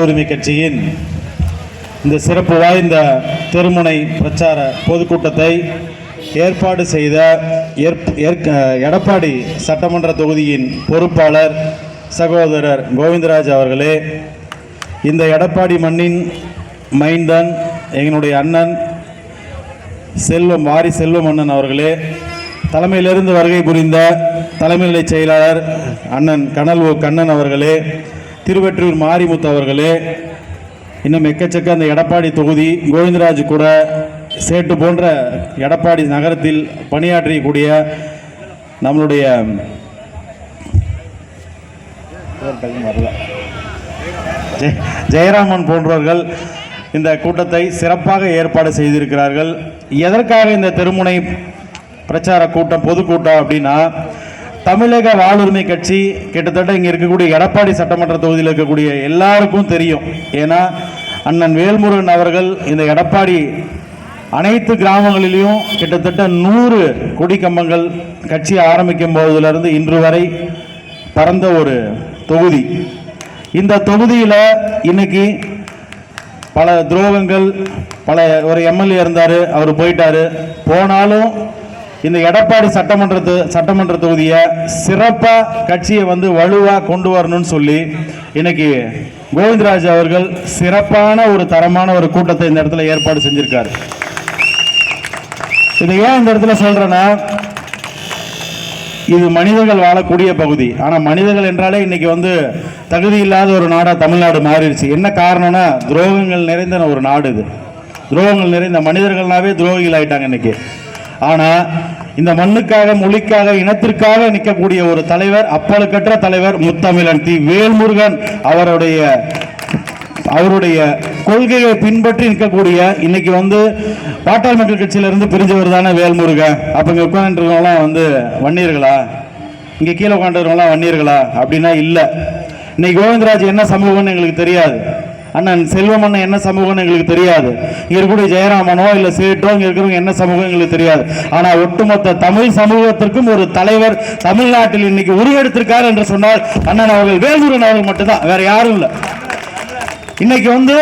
உரிமை கட்சியின் இந்த சிறப்பு வாய்ந்த திருமுனை பிரச்சார பொதுக்கூட்டத்தை ஏற்பாடு செய்த எடப்பாடி சட்டமன்ற தொகுதியின் பொறுப்பாளர் சகோதரர் கோவிந்தராஜ் அவர்களே இந்த எடப்பாடி மண்ணின் மைந்தன் எங்களுடைய அண்ணன் செல்வம் வாரி செல்வம் அண்ணன் அவர்களே தலைமையிலிருந்து வருகை புரிந்த தலைமைநிலை செயலாளர் அண்ணன் கனல் ஓ கண்ணன் அவர்களே திருவெற்றூர் மாரிமுத்து அவர்களே இன்னும் எக்கச்சக்க அந்த எடப்பாடி தொகுதி கோவிந்தராஜ் கூட சேட்டு போன்ற எடப்பாடி நகரத்தில் பணியாற்றியக்கூடிய நம்மளுடைய வரல ஜெயராமன் போன்றவர்கள் இந்த கூட்டத்தை சிறப்பாக ஏற்பாடு செய்திருக்கிறார்கள். எதற்காக இந்த தெருமுனை பிரச்சார கூட்டம் பொதுக்கூட்டம் அப்படின்னா தமிழக வாழ்வுரிமை கட்சி கிட்டத்தட்ட இங்கே இருக்கக்கூடிய எடப்பாடி சட்டமன்ற தொகுதியில் இருக்கக்கூடிய எல்லாருக்கும் தெரியும். ஏன்னா அண்ணன் வேல்முருகன் அவர்கள் இந்த எடப்பாடி அனைத்து கிராமங்களிலையும் கிட்டத்தட்ட நூறு கொடிக்கம்பங்கள் கட்சி ஆரம்பிக்கும் போதிலிருந்து இன்று வரை பறந்த ஒரு தொகுதி. இந்த தொகுதியில் இன்னைக்கு பல துரோகங்கள் பல ஒரு எம்எல்ஏ இருந்தார் அவர் போயிட்டார். போனாலும் இந்த எடப்பாடி சட்டமன்ற சட்டமன்ற தொகுதியை சிறப்பாக கட்சியை வந்து வலுவாக கொண்டு வரணும்னு சொல்லி இன்னைக்கு கோவிந்தராஜ் அவர்கள் சிறப்பான ஒரு தரமான ஒரு கூட்டத்தை இந்த இடத்துல ஏற்பாடு செஞ்சிருக்காரு. இதை ஏன் இந்த இடத்துல சொல்றேன்னா இது மனிதர்கள் வாழக்கூடிய பகுதி. ஆனால் மனிதர்கள் என்றாலே இன்னைக்கு வந்து தகுதி இல்லாத ஒரு நாடாக தமிழ்நாடு மாறிடுச்சு. என்ன காரணம்னா துரோகங்கள் நிறைந்த ஒரு நாடு இது. துரோகங்கள் நிறைந்த மனிதர்கள்னாவே துரோகிகள் ஆயிட்டாங்க இன்னைக்கு. ஆனால் இந்த மண்ணுக்காக மொழிக்காக இனத்திற்காக நிற்கக்கூடிய ஒரு தலைவர் அப்பழுக்கற்ற தலைவர் முத்தமிழன் தி வேல்முருகன் அவருடைய அவருடைய கொள்கையை பின்பற்றி நிற்கக்கூடிய இன்னைக்கு வந்து பாட்டாள் மக்கள் கட்சியிலிருந்து பிரிஞ்சவர் தானே வேல்முருகன். அப்போ இங்கே உட்காந்துருக்கவங்களாம் வந்து வன்னியர்களா? இங்கே கீழே உட்காந்துருக்கவங்களாம் வன்னியர்களா? அப்படின்னா இல்லை. இன்னைக்கு கோவிந்தராஜ் என்ன சமூகம்னு எங்களுக்கு தெரியாது. அண்ணன் செல்வம் அண்ணன் என்ன சமூகம்னு எங்களுக்கு தெரியாது. இங்கே இருக்கக்கூடிய ஜெயராமனோ இல்லை சேட்டோ இங்கே இருக்கிறவங்க என்ன சமூகம் எங்களுக்கு தெரியாது. ஆனால் ஒட்டுமொத்த தமிழ் சமூகத்திற்கும் ஒரு தலைவர் தமிழ்நாட்டில் இன்னைக்கு உருவெடுத்திருக்கார் என்று சொன்னால் அண்ணன் அவர்கள் வேலூரன் அவர்கள் மட்டும்தான் வேற யாரும் இல்லை. இன்னைக்கு வந்து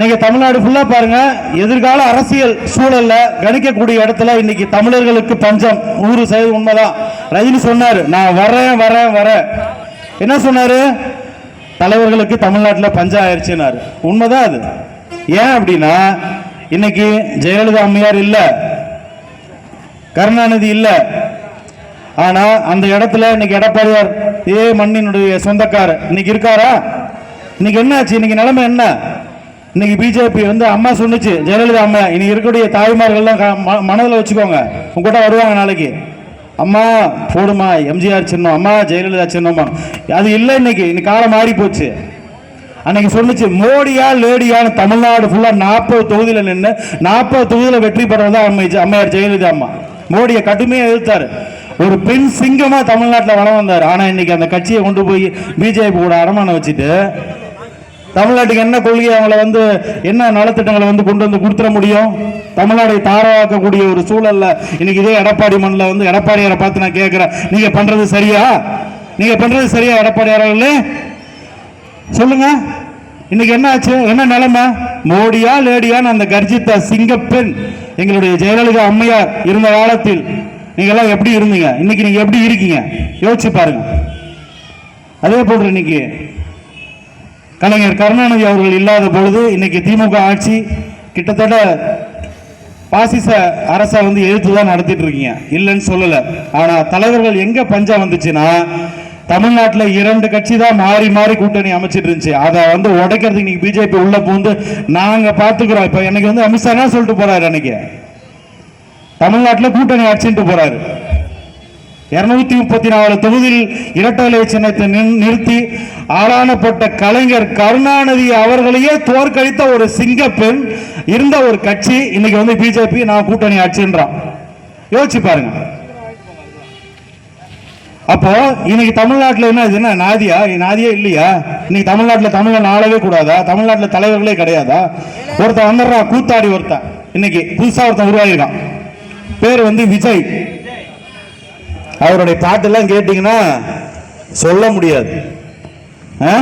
நீங்க தமிழ்நாடு ஃபுல்லா பாருங்க எதிர்கால அரசியல் சூழல்ல கணிக்கக்கூடிய இடத்துல இன்னைக்கு தமிழர்களுக்கு பஞ்சம். நூறு சதவீதம் உண்மைதான். ரஜினி சொன்னாரு நான் வரேன் வரேன் வரேன். என்ன சொன்னாரு? தலைவர்களுக்கு தமிழ்நாட்டில் பஞ்சம் ஆயிடுச்சுனாரு உண்மைதான் அது. ஏன் அப்படின்னா இன்னைக்கு ஜெயலலிதா அம்மையார் இல்லை கருணாநிதி இல்லை ஆனால் அந்த இடத்துல இன்னைக்கு எடப்பாடியார் இதே மண்ணினுடைய சொந்தக்காரர். இன்னைக்கு இருக்காரா? இன்னைக்கு என்னாச்சு? இன்னைக்கு நிலைமை என்ன? இன்னைக்கு பிஜேபி வந்து அம்மா சொன்னுச்சு ஜெயலலிதா அம்மா இன்னைக்கு இருக்கக்கூடிய தாய்மார்கள்லாம் ம- மனதில் வச்சுக்கோங்க. உங்ககிட்ட வருவாங்க நாளைக்கு. அம்மா போடுமா எம்ஜிஆர் சின்னம் அம்மா ஜெயலலிதா சின்னம்மா. அது இல்லை இன்னைக்கு இன்னைக்கு காலம் மாறி போச்சு அன்னைக்கு சொல்லுச்சு மோடியா லேடியான்னு தமிழ்நாடு ஃபுல்லாக நாற்பது தொகுதியில் நின்று நாற்பது தொகுதியில் வெற்றி பெறதான் தான் அம்மை அம்மையார் ஜெயலலிதா அம்மா. மோடியை கடுமையாக எழுத்தார் ஒரு பெண் சிங்கமாக தமிழ்நாட்டில் வளம் வந்தார். ஆனால் இன்னைக்கு அந்த கட்சியை கொண்டு போய் பிஜேபி கூட அடமானம் வச்சுட்டு தமிழ்நாட்டுக்கு என்ன கொள்கையை அவங்கள வந்து என்ன நலத்திட்டங்களை வந்து கொண்டு வந்து கொடுத்துட முடியும்? தமிழ்நாடை தாரவாக்கக்கூடிய ஒரு சூழல்ல இன்னைக்கு இதே எடப்பாடி மண்ணில் வந்து எடப்பாடியாரை பார்த்து நான் கேட்குறேன். நீங்க பண்றது சரியா? நீங்க பண்றது சரியா எடப்பாடியார்? அவர்களே சொல்லுங்க. இன்னைக்கு என்ன ஆச்சு? என்ன நிலைமை? மோடியா லேடியான்னு அந்த கர்ஜித்த சிங்கப்பெண் எங்களுடைய ஜெயலலிதா அம்மையார் இருந்த காலத்தில் நீங்கள்லாம் எப்படி இருந்தீங்க? இன்னைக்கு நீங்க எப்படி இருக்கீங்க? யோசிச்சு பாருங்க. அதே போன்று இன்னைக்கு கலைஞர் கருணாநிதி அவர்கள் இல்லாத பொழுது இன்னைக்கு திமுக ஆட்சி கிட்டத்தட்ட பாசிச அரசை வந்து எழுத்து தான் நடத்திட்டு இருக்கீங்க. இல்லைன்னு சொல்லல. ஆனா தலைவர்கள் எங்க பஞ்சம் வந்துச்சுன்னா தமிழ்நாட்டில் இரண்டு கட்சி தான் மாறி மாறி கூட்டணி அமைச்சிட்டு இருந்துச்சு. அதை வந்து உடைக்கிறதுக்கு இன்னைக்கு பிஜேபி உள்ள பூந்து நாங்க பாத்துக்கிறோம் இப்ப எனக்கு வந்து அமித்ஷா சொல்லிட்டு போறாரு அன்னைக்கு? தமிழ்நாட்டில் கூட்டணி அடிச்சுட்டு போறாரு. இருநூத்தி முப்பத்தி நாலு தொகுதியில் இரட்டை சின்னத்தை நின்- நிறுத்தி ஆளானப்பட்ட கலைஞர் கருணாநிதி அவர்களையே தோற்கடித்த ஒரு சிங்கப்பெண் இருந்த ஒரு கட்சி. இன்னைக்கு வந்து பிஜேபி நான் கூட்டணி ஆட்சின்றான். யோசிச்சு பாருங்க. அப்போ இன்னைக்கு தமிழ்நாட்டில் என்ன இது? என்ன நாதியா? இது நாதியே இல்லையா? இன்னைக்கு தமிழ்நாட்டில் தமிழன் ஆளவே கூடாதா? தமிழ்நாட்டில் தலைவர்களே கிடையாதா? ஒருத்தன் வந்துடுறான் கூத்தாடி ஒருத்தன். இன்னைக்கு புதுசாக ஒருத்தன் உருவாகிருக்கான். பேர் வந்து விஜய். அவருடைய பாட்டெல்லாம் கேட்டிங்கன்னா சொல்ல முடியாது ஆ?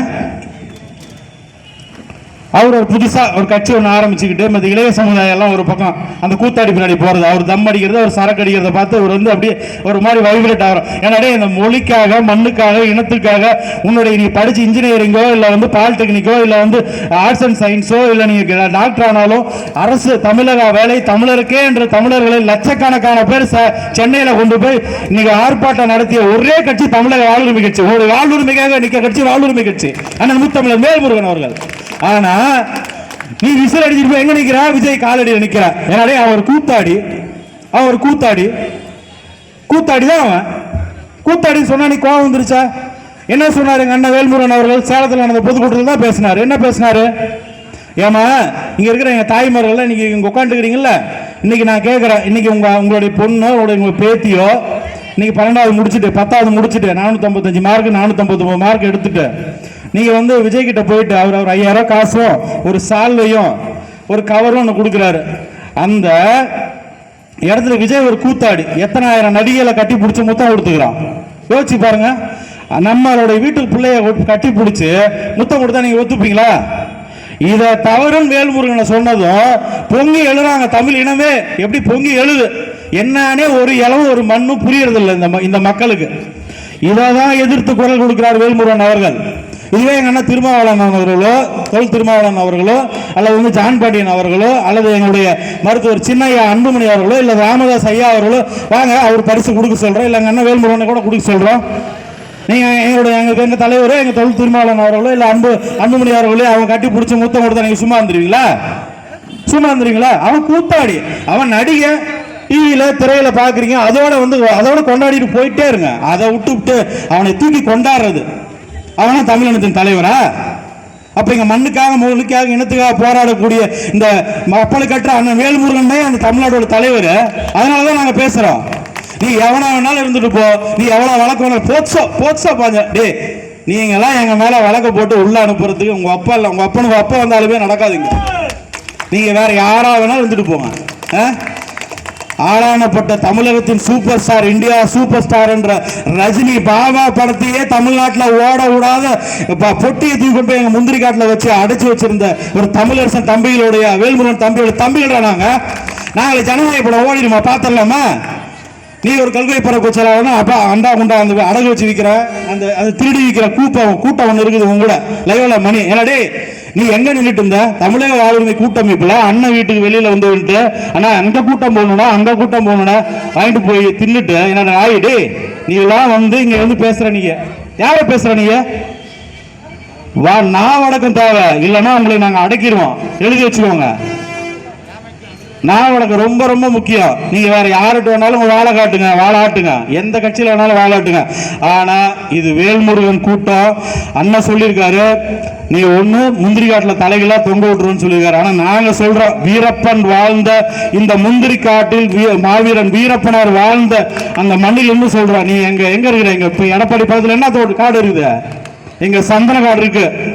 அவர் ஒரு புதுசாக ஒரு கட்சி ஒன்று ஆரம்பிச்சுக்கிட்டு மற்ற இளைய சமுதாயம் எல்லாம் ஒரு பக்கம் அந்த கூத்தாடி பின்னாடி போகிறது அவர் தம் அடிக்கிறது அவர் சரக்கு அடிக்கிறத பார்த்து அவர் வந்து அப்படியே ஒரு மாதிரி வைப்ரேட் ஆகிறோம் ஏன்னா இந்த மொழிக்காக மண்ணுக்காக இனத்துக்காக உன்னுடைய நீ படித்து இன்ஜினியரிங்கோ இல்லை வந்து பாலிடெக்னிக்கோ இல்லை வந்து ஆர்ட்ஸ் அண்ட் சயின்ஸோ இல்லை நீங்கள் டாக்டர் ஆனாலும் அரசு தமிழக வேலை தமிழருக்கே என்ற தமிழர்களை லட்சக்கணக்கான பேர் ச- சென்னையில் கொண்டு போய் இன்னைக்கு ஆர்ப்பாட்டம் நடத்திய ஒரே கட்சி தமிழக வாழ்வுரிமை கட்சி. ஒரு வாழ்வுரிமைக்காக நிற்க கட்சி வாழ்வுரிமை கட்சி. அண்ணன் முத்தமிழர் மேல்முருகன் அவர்கள். ஆனால் நீ விசில் அடிச்சிட்டு போய் எங்க நிக்கிற? விஜய் காலடியில் நிக்கிற. ஏன்னாலே அவர் கூத்தாடி. அவர் கூத்தாடி கூத்தாடி. தான் அவன். கூத்தாடி சொன்னா நீ கோவம் வந்துருச்சா? என்ன சொன்னாரு எங்க அண்ணன் வேல்முருகன் அவர்கள்? சேலத்தில் நடந்த பொதுக்கூட்டத்தில் தான் பேசினார். என்ன பேசினாரு? ஏமா இங்க இருக்கிற எங்க தாய்மார்கள் இன்னைக்கு இங்க உட்காந்துக்கிறீங்கல்ல இன்னைக்கு நான் கேட்குறேன் இன்னைக்கு உங்க உங்களுடைய பொண்ணோ உங்களுடைய உங்க பேத்தியோ இன்னைக்கு பன்னெண்டாவது முடிச்சுட்டு பத்தாவது முடிச்சுட்டு நானூற்றம்பத்தஞ்சு மார்க் நானூற்றம்பத்தொம்பது மார்க் எடுத்துட்டு நீங்க வந்து விஜய் கிட்ட போயிட்டு அவர் அவர் ஐயாயிரம் காசும் ஒரு சால்வையும் ஒரு கவரும் ஒன்று கொடுக்குறாரு. அந்த இடத்துல விஜய் ஒரு கூத்தாடி எத்தனை ஆயிரம் நடிகளை கட்டி பிடிச்சி முத்தம் கொடுத்துக்கிறான். யோசிச்சு பாருங்க. நம்மளோட வீட்டுக்கு பிள்ளைய கட்டி பிடிச்சி முத்தம் கொடுத்தா நீங்க ஒத்துப்பீங்களா? இதை தவறுன்னு வேல்முருகனை சொன்னதும் பொங்கி எழுறாங்க தமிழ் இனமே. எப்படி பொங்கி எழுது? என்னானே ஒரு இளவு ஒரு மண்ணும் புரியறதில்லை இந்த ம- இந்த மக்களுக்கு. இதை தான் எதிர்த்து குரல் கொடுக்கிறார் வேல்முருகன் அவர்கள். இதுவே எங்கள் அண்ணன் திருமாவளவன் அவர்களோ தொல் திருமாவளவன் அவர்களோ அல்லது வந்து ஜான் பாண்டியன் அவர்களோ அல்லது எங்களுடைய மருத்துவர் சின்னையா அன்புமணி அவர்களோ இல்லை ராமதாஸ் ஐயா அவர்களோ வாங்க அவர் பரிசு கொடுக்க சொல்கிறோம் இல்லை எங்கள் அண்ணன் வேல்முருகனை கூட கொடுக்க சொல்கிறோம் நீங்கள் எங்களுடைய எங்கள் எங்கள் தலைவர் எங்கள் தொல் திருமாவளவன் அவர்களோ இல்லை அன்பு அன்புமணி அவர்களோ அவங்க கட்டி பிடிச்சி முத்தம் கொடுத்தா நீங்கள் சும்மா இருந்துருவீங்களா? சும்மா இருந்துருவீங்களா? அவன் கூத்தாடி. அவன் நடிகை. டிவியில் திரையில் பார்க்குறீங்க அதோட வந்து அதோட கொண்டாடிட்டு போயிட்டே இருங்க. அதை விட்டு விட்டு அவனை தூக்கி கொண்டாடுறது. அவனா தமிழினத்தின் தலைவரா? அப்போ இங்கே மண்ணுக்காக மொழிக்காக இனத்துக்காக போராடக்கூடிய இந்த மக்களுக்கற்ற அண்ணன் வேல்முருகன் தான் அந்த தமிழ்நாட்டோட தலைவர்? அதனால தான் நாங்கள் பேசுகிறோம் நீ எவனா வேணாலும் இருந்துட்டு போ. நீ எவ்வளோ வழக்கு வேணாலும் போச்சோ போச்சோ பாஞ்ச. டேய் நீங்களாம் எங்கள் மேலே மேல போட்டு உள்ளே அனுப்புறதுக்கு உங்கள் அப்பா இல்லை உங்கள் அப்பனுக்கு அப்பா வந்தாலுமே நடக்காதுங்க. நீங்கள் வேற யாராக வேணாலும் இருந்துட்டு போங்க. ஆ? ஆளானப்பட்ட தமிழகத்தின் super star India super star என்ற ரஜினி பாபா படத்தையே தமிழ்நாட்டில் ஓட விடாத ப- பொட்டியை தூக்கி கொண்டு போய் முந்திரி காட்டில் வச்சு அடைச்சி வச்சிருந்த ஒரு தமிழரசன் தம்பிகளுடைய வேல்முருகன் தம்பியோட தம்பிகளா நாங்கள் நாங்கள் ஜனநாயக படம் ஓடிடுமா பார்த்துடலாமா நீ ஒரு கல்கை பற குச்சலாவனா அப்பா அண்டா குண்டா அந்த அடகு வச்சு விற்கிற அந்த அது திருடி விற்கிற கூப்பம் கூட்டம் ஒன்று இருக்குது உங்க கூட. லைவ்ல மணி. என்னடே நீ எங்க நின்றுட்டு இருந்த? தமிழக வாழ்வுரிமை கூட்டமைப்புல அண்ணன் வீட்டுக்கு வெளியில வந்து வந்துட்டு அண்ணா அங்க கூட்டம் போகணும்னா அங்க கூட்டம் போகணும்னா வாங்கிட்டு போய் தின்னுட்டு. என்ன ஆயிடு நீ எல்லாம் வந்து இங்க வந்து பேசுற நீங்க. யார பேசுற நீங்க? வா நான் வடக்கம் தேவை. இல்லைன்னா உங்களை நாங்க அடக்கிடுவோம். எழுதி வச்சுக்கோங்க. நான் உனக்கு ரொம்ப ரொம்ப முக்கியம். நீங்க வேற யார்கிட்ட வேணாலும் உங்க வாழை காட்டுங்க வாழாட்டுங்க எந்த கட்சியில் வேணாலும் வாழாட்டுங்க ஆனா இது வேல்முருகன் கூட்டம். அண்ணன் சொல்லியிருக்காரு நீ ஒண்ணு முந்திரி காட்டுல தலைகளா தொங்க விட்டுருன்னு சொல்லியிருக்காரு. ஆனா நாங்க சொல்றோம் வீரப்பன் வாழ்ந்த இந்த முந்திரி காட்டில் வீ- மாவீரன் வீரப்பனார் வாழ்ந்த அந்த மண்ணில் இன்னும் சொல்றோம் நீ எங்க எங்க இருக்கிற? எங்க இப்போ எடப்பாடி பக்கத்துல என்ன காடு இருக்குது? எங்க சந்தன காடு இருக்கு.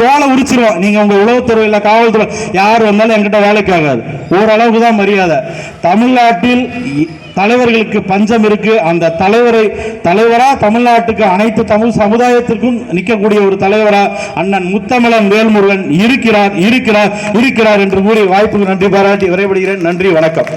தோலை உரிச்சிருவோம் நீங்கள் உங்கள் உளவுத்துறை இல்லை காவல்துறை யார் வந்தாலும் என்கிட்ட வேலைக்கு ஆகாது ஓரளவுக்கு தான் மரியாதை. தமிழ்நாட்டில் தலைவர்களுக்கு பஞ்சம் இருக்கு. அந்த தலைவரை தலைவரா தமிழ்நாட்டுக்கு அனைத்து தமிழ் சமுதாயத்திற்கும் நிற்கக்கூடிய ஒரு தலைவரா அண்ணன் முத்தமிழன் வேல்முருகன் இருக்கிறார் இருக்கிறார் இருக்கிறார் என்று கூறி வாய்ப்புக்கு நன்றி பாராட்டி விரைபடுகிறேன் நன்றி வணக்கம்.